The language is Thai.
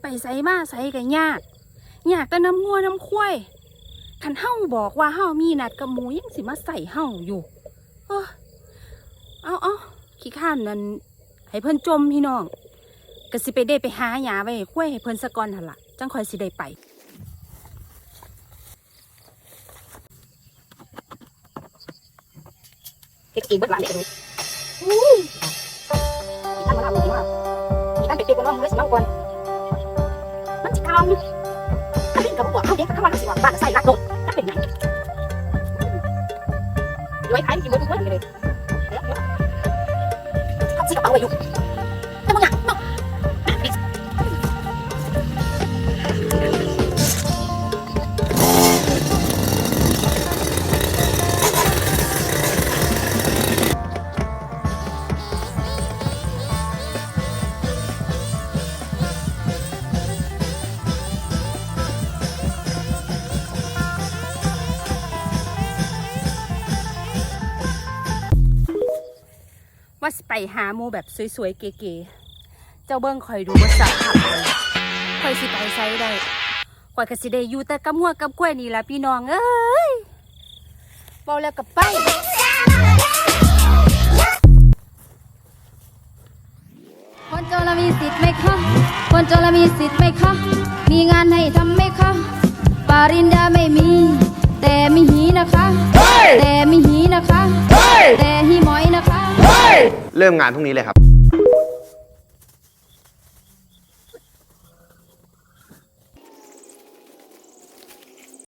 ไปไสมาไสก็ยากยากแต่น้ำงัวน้ำควายคันเฮาบอกว่าเฮามีนัดกับหมูยังสิมาใส่เฮาอยู่เอ้อเอาเอาขี้ข้านนั่นให้เพิ่นจมพี่น้องก็สิไปได้ไปหาหยาไว้ให้ควายให้เพิ่นสะก่อนหั่นล่ะจังค่อยสิได้ไปเก็บกินเบิดหลานเด็กเลยอู้อีท่านมาทำดีมากอีท่านเป็นเด็กคนน้องเลยสิน้องกวน มันจะทำถ้าเป็นกับพวกเขาเด็กเข้ามาสิว่าบ้านใส่รักลงถ้าเป็นไงย้อยขายกินเบิดทุกวันเลยทำสิกระเป๋าไว้อยู่ ว่าสิไปหาหมูแบบสวยๆเก๋ๆเจ้าเบิ้งคอยดูว่าสักขับเลยคอยสิไปไซได้คอยกสิได้อยู่แต่กับหัวกับกล้วยนี่ละพี่น้องเอ้ยเบาแล้วกับไปคนจนเรามีสิทธิ์ไหมคะคนจนเรามีสิทธิ์ไหมคะ มีงานให้ทำไหมคะ ปาริญญาไม่มี แต่มีหีนะคะแต่มีหีนะคะแต่หีหมอยนะคะ เริ่มงานพรุ่งนี้เลยครับ